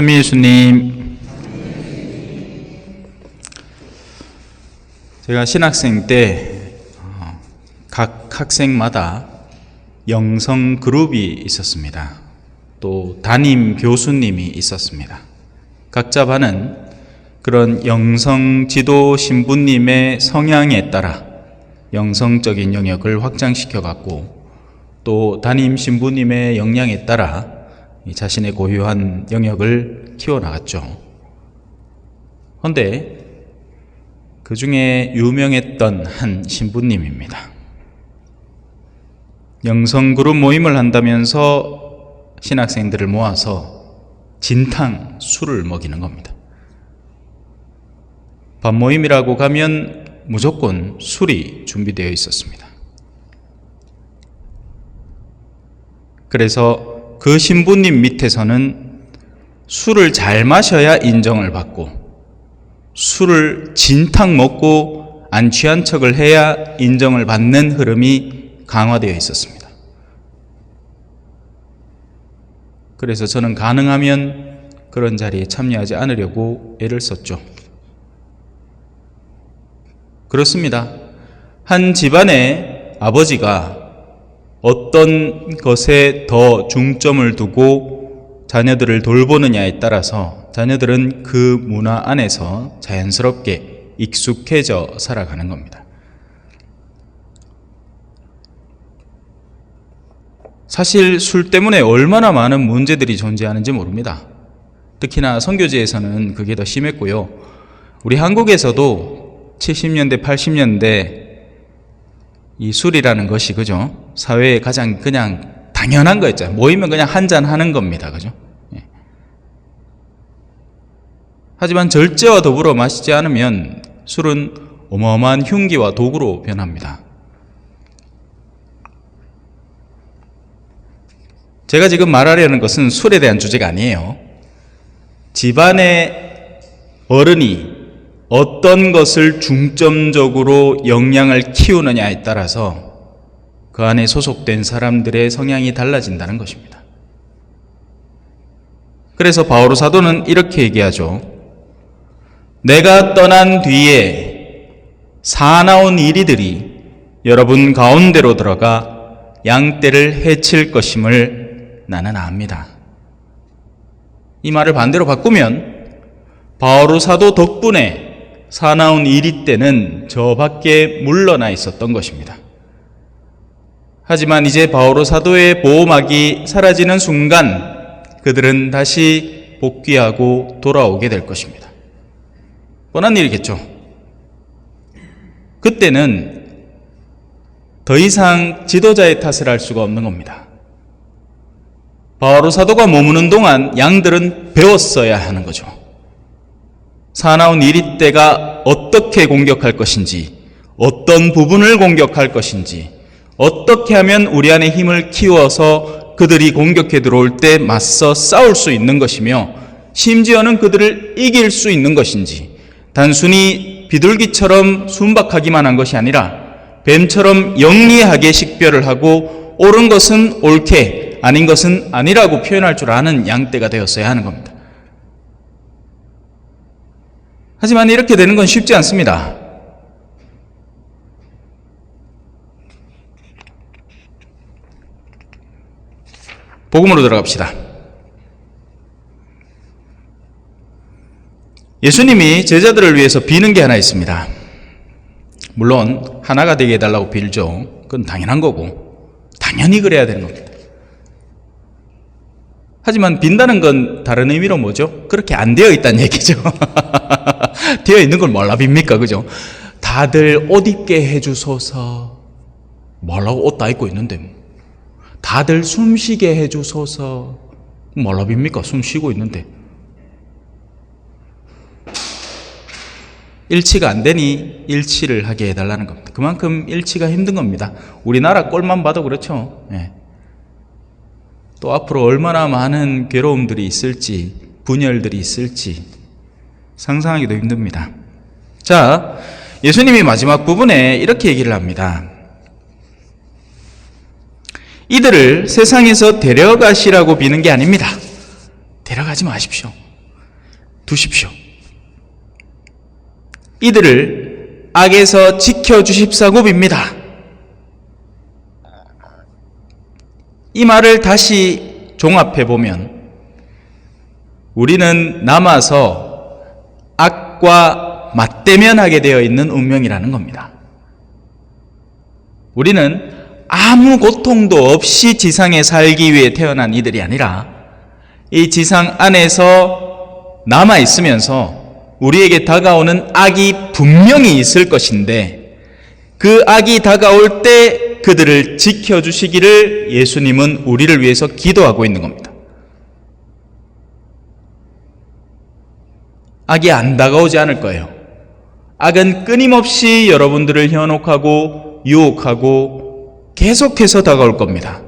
천미 예수님. 제가 신학생 때 어, 각 학생마다 영성 그룹이 있었습니다. 또 담임 교수님이 있었습니다. 각자 반은 그런 영성 지도 신부님의 성향에 따라 영성적인 영역을 확장시켜 갔고 또 담임 신부님의 역량에 따라 이 자신의 고유한 영역을 키워나갔죠. 그런데 그 중에 유명했던 한 신부님입니다. 영성그룹 모임을 한다면서 신학생들을 모아서 진탕 술을 먹이는 겁니다. 밥 모임이라고 가면 무조건 술이 준비되어 있었습니다. 그래서 그 신부님 밑에서는 술을 잘 마셔야 인정을 받고 술을 진탕 먹고 안 취한 척을 해야 인정을 받는 흐름이 강화되어 있었습니다. 그래서 저는 가능하면 그런 자리에 참여하지 않으려고 애를 썼죠. 그렇습니다. 한 집안의 아버지가 어떤 것에 더 중점을 두고 자녀들을 돌보느냐에 따라서 자녀들은 그 문화 안에서 자연스럽게 익숙해져 살아가는 겁니다. 사실 술 때문에 얼마나 많은 문제들이 존재하는지 모릅니다. 특히나 선교지에서는 그게 더 심했고요. 우리 한국에서도 70년대, 80년대 이 술이라는 것이 그죠? 사회에 가장 그냥 당연한 거였죠. 모이면 그냥 한잔 하는 겁니다. 그죠? 예. 하지만 절제와 더불어 마시지 않으면 술은 어마어마한 흉기와 도구로 변합니다. 제가 지금 말하려는 것은 술에 대한 주제가 아니에요. 집안의 어른이 어떤 것을 중점적으로 역량을 키우느냐에 따라서 그 안에 소속된 사람들의 성향이 달라진다는 것입니다. 그래서 바오로 사도는 이렇게 얘기하죠. 내가 떠난 뒤에 사나운 이리들이 여러분 가운데로 들어가 양떼를 해칠 것임을 나는 압니다. 이 말을 반대로 바꾸면 바오로 사도 덕분에 사나운 이리 때는 저 밖에 물러나 있었던 것입니다. 하지만 이제 바오로 사도의 보호막이 사라지는 순간 그들은 다시 복귀하고 돌아오게 될 것입니다. 뻔한 일이겠죠. 그때는 더 이상 지도자의 탓을 할 수가 없는 겁니다. 바오로 사도가 머무는 동안 양들은 배웠어야 하는 거죠. 사나운 이리 때가 어떻게 공격할 것인지, 어떤 부분을 공격할 것인지, 어떻게 하면 우리 안에 힘을 키워서 그들이 공격해 들어올 때 맞서 싸울 수 있는 것이며, 심지어는 그들을 이길 수 있는 것인지, 단순히 비둘기처럼 순박하기만 한 것이 아니라, 뱀처럼 영리하게 식별을 하고, 옳은 것은 옳게, 아닌 것은 아니라고 표현할 줄 아는 양떼가 되었어야 하는 겁니다. 하지만 이렇게 되는 건 쉽지 않습니다. 복음으로 들어갑시다. 예수님이 제자들을 위해서 비는 게 하나 있습니다. 물론 하나가 되게 해달라고 빌죠. 그건 당연한 거고 당연히 그래야 되는 겁니다. 하지만 빈다는 건 다른 의미로 뭐죠? 그렇게 안 되어 있다는 얘기죠. 되어 있는 걸 몰라 빕니까? 그죠? 다들 옷 입게 해주소서. 뭐라고 옷 다 입고 있는데. 뭐. 다들 숨 쉬게 해주소서. 몰라 빕니까? 숨 쉬고 있는데. 일치가 안 되니 일치를 하게 해달라는 겁니다. 그만큼 일치가 힘든 겁니다. 우리나라 꼴만 봐도 그렇죠. 네. 또 앞으로 얼마나 많은 괴로움들이 있을지, 분열들이 있을지 상상하기도 힘듭니다. 자, 예수님이 마지막 부분에 이렇게 얘기를 합니다. 이들을 세상에서 데려가시라고 비는 게 아닙니다. 데려가지 마십시오. 두십시오. 이들을 악에서 지켜주십사고입니다. 이 말을 다시 종합해 보면 우리는 남아서 악과 맞대면하게 되어 있는 운명이라는 겁니다. 우리는 아무 고통도 없이 지상에 살기 위해 태어난 이들이 아니라 이 지상 안에서 남아 있으면서 우리에게 다가오는 악이 분명히 있을 것인데 그 악이 다가올 때 그들을 지켜주시기를 예수님은 우리를 위해서 기도하고 있는 겁니다. 악이 안 다가오지 않을 거예요. 악은 끊임없이 여러분들을 현혹하고 유혹하고 계속해서 다가올 겁니다.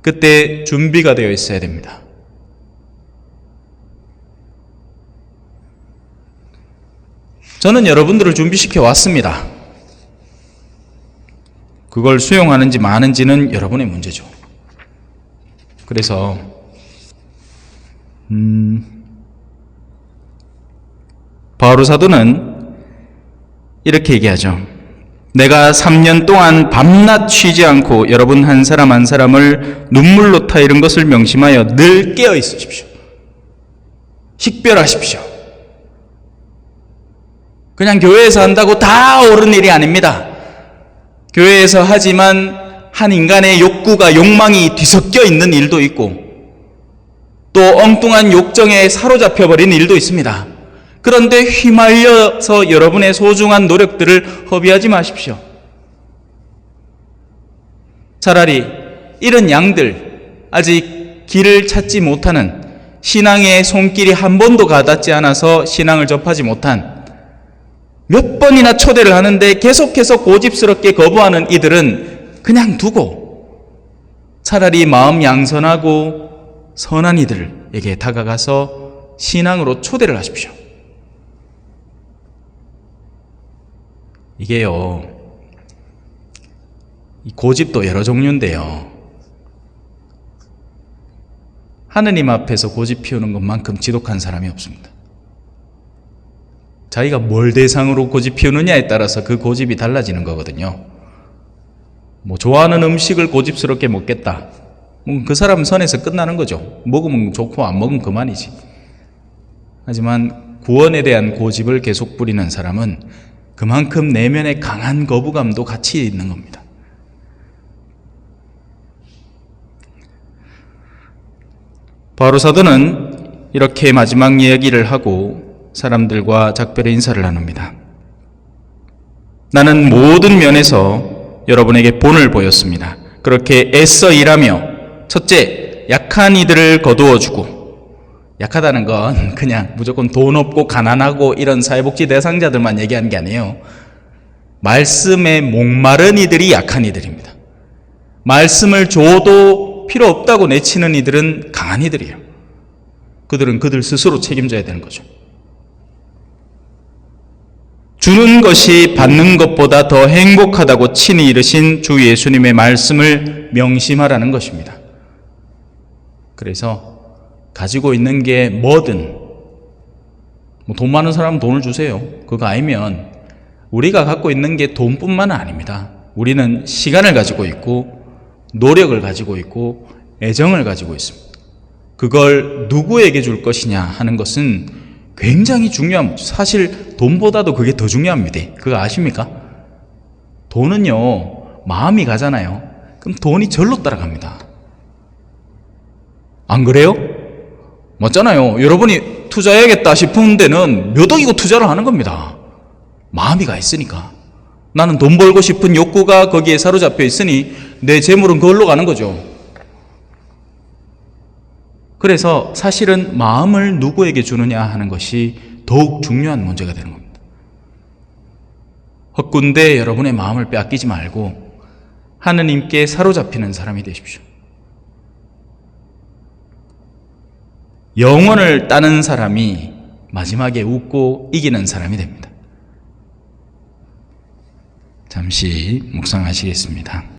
그때 준비가 되어 있어야 됩니다. 저는 여러분들을 준비시켜 왔습니다. 그걸 수용하는지 마는지는 여러분의 문제죠. 그래서, 음, 바오로 사도는 이렇게 얘기하죠. 내가 3년 동안 밤낮 쉬지 않고 여러분 한 사람 한 사람을 눈물로 타이른 것을 명심하여 늘 깨어 있으십시오. 식별하십시오. 그냥 교회에서 한다고 다 옳은 일이 아닙니다. 교회에서 하지만 한 인간의 욕구가 욕망이 뒤섞여 있는 일도 있고 또 엉뚱한 욕정에 사로잡혀 버린 일도 있습니다. 그런데 휘말려서 여러분의 소중한 노력들을 허비하지 마십시오. 차라리 이런 양들 아직 길을 찾지 못하는 신앙의 손길이 한 번도 가닿지 않아서 신앙을 접하지 못한 몇 번이나 초대를 하는데 계속해서 고집스럽게 거부하는 이들은 그냥 두고 차라리 마음 양선하고 선한 이들에게 다가가서 신앙으로 초대를 하십시오. 이게요, 이 고집도 여러 종류인데요. 하느님 앞에서 고집 피우는 것만큼 지독한 사람이 없습니다. 자기가 뭘 대상으로 고집 피우느냐에 따라서 그 고집이 달라지는 거거든요. 뭐 좋아하는 음식을 고집스럽게 먹겠다. 뭐그 사람 선에서 끝나는 거죠. 먹으면 좋고 안 먹으면 그만이지. 하지만 구원에 대한 고집을 계속 부리는 사람은 그만큼 내면의 강한 거부감도 같이 있는 겁니다. 바로 사도는 이렇게 마지막 이야기를 하고 사람들과 작별의 인사를 나눕니다. 나는 모든 면에서 여러분에게 본을 보였습니다. 그렇게 애써 일하며 첫째, 약한 이들을 거두어 주고 약하다는 건 그냥 무조건 돈 없고 가난하고 이런 사회복지 대상자들만 얘기하는 게 아니에요. 말씀에 목마른 이들이 약한 이들입니다. 말씀을 줘도 필요 없다고 내치는 이들은 강한 이들이에요. 그들은 그들 스스로 책임져야 되는 거죠. 주는 것이 받는 것보다 더 행복하다고 친히 이르신 주 예수님의 말씀을 명심하라는 것입니다. 그래서 가지고 있는 게 뭐든 뭐 돈 많은 사람은 돈을 주세요. 그거 아니면 우리가 갖고 있는 게 돈뿐만은 아닙니다. 우리는 시간을 가지고 있고 노력을 가지고 있고 애정을 가지고 있습니다. 그걸 누구에게 줄 것이냐 하는 것은 굉장히 중요한 사실 돈보다도 그게 더 중요합니다. 그거 아십니까? 돈은요 마음이 가잖아요. 그럼 돈이 절로 따라갑니다. 안 그래요? 맞잖아요. 여러분이 투자해야겠다 싶은 데는 몇 억이고 투자를 하는 겁니다. 마음이 가 있으니까. 나는 돈 벌고 싶은 욕구가 거기에 사로잡혀 있으니 내 재물은 그걸로 가는 거죠. 그래서 사실은 마음을 누구에게 주느냐 하는 것이 더욱 중요한 문제가 되는 겁니다. 헛군데 여러분의 마음을 빼앗기지 말고 하느님께 사로잡히는 사람이 되십시오. 영혼을 따는 사람이 마지막에 웃고 이기는 사람이 됩니다. 잠시 묵상하시겠습니다.